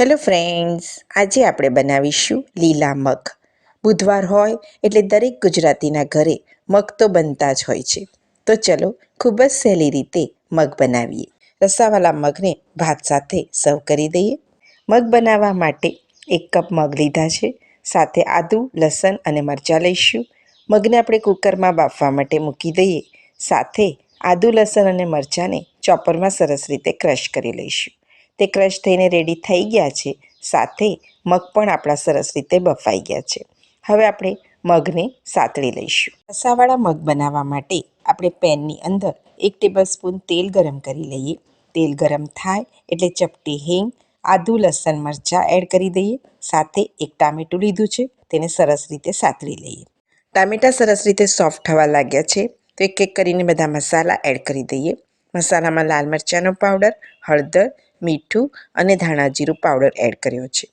Hello friends, આજે આપણે બનાવીશું લીલા મગ. બુધવાર હોય એટલે દરેક ગુજરાતીના ઘરે મગ તો બનતા જ હોય છે. તો ચલો ખૂબ જ સહેલી રીતે મગ બનાવીએ. રસાવાલા મગને ભાત સાથે સર્વ કરી દઈએ. મગ બનાવવા માટે એક કપ મગ લીધા છે. સાથે આદું, લસણ અને મરચાં લઈશું. મગને આપણે કુકરમાં બાફવા માટે મૂકી દઈએ. સાથે આદું, લસણ અને મરચાંને ચોપરમાં સરસ રીતે ક્રશ કરી લઈશું. તે ક્રશ થઈને રેડી થઈ ગયા છે. સાથે મગ પણ આપણા સરસ રીતે બફાઈ ગયા છે. હવે આપણે મગને સાતળી લઈશું. રસાવાળા મગ બનાવવા માટે આપણે પેનની અંદર એક ટેબલ સ્પૂન તેલ ગરમ કરી લઈએ. તેલ ગરમ થાય એટલે ચપટી હિંગ, આદુ, લસણ મરચાં એડ કરી દઈએ. સાથે એક ટામેટું લીધું છે. તેને સરસ રીતે સાતળી લઈએ. ટામેટાં સરસ રીતે સોફ્ટ થવા લાગ્યા છે. તો એક એક કરીને બધા મસાલા એડ કરી દઈએ. મસાલામાં લાલ મરચાંનો પાવડર હળદર મીઠું અને ધાણા જીરું પાવડર એડ કર્યો છે.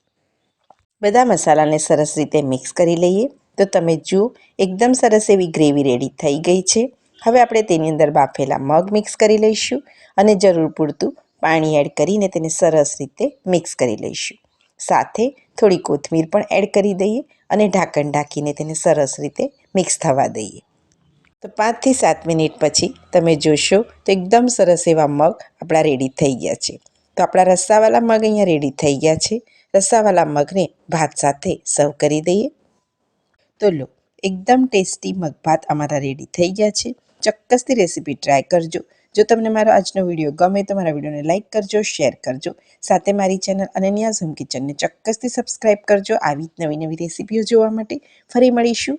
બધા મસાલાને સરસ રીતે મિક્સ કરી લઈએ. તો તમે જુઓ, એકદમ સરસ એવી ગ્રેવી રેડી થઈ ગઈ છે. હવે આપણે તેની અંદર બાફેલા મગ મિક્સ કરી લઈશું અને જરૂર પૂરતું પાણી એડ કરીને તેને સરસ રીતે મિક્સ કરી લઈશું. સાથે થોડી કોથમીર પણ એડ કરી દઈએ અને ઢાંકણ ઢાંકીને તેને સરસ રીતે મિક્સ થવા દઈએ. તો પાંચથી સાત મિનિટ પછી તમે જોશો તો એકદમ સરસ એવા મગ આપણા રેડી થઈ ગયા છે. તો આપણા રસાવાળા મગ અહીંયા રેડી થઈ ગયા છે. રસાવાળા મગને ભાત સાથે સર્વ કરી દઈએ. તો લો, એકદમ ટેસ્ટી મગભાત અમારા રેડી થઈ ગયા છે. ચોક્કસથી રેસીપી ટ્રાય કરજો. જો તમને મારો આજનો વીડિયો ગમે તો મારા વિડીયોને લાઇક કરજો શેર કરજો. સાથે મારી ચેનલ અનન્યા ઝૂમ કિચનને ચોક્કસથી સબસ્ક્રાઈબ કરજો. આવી જ નવી નવી રેસીપીઓ જોવા માટે ફરી મળીશું.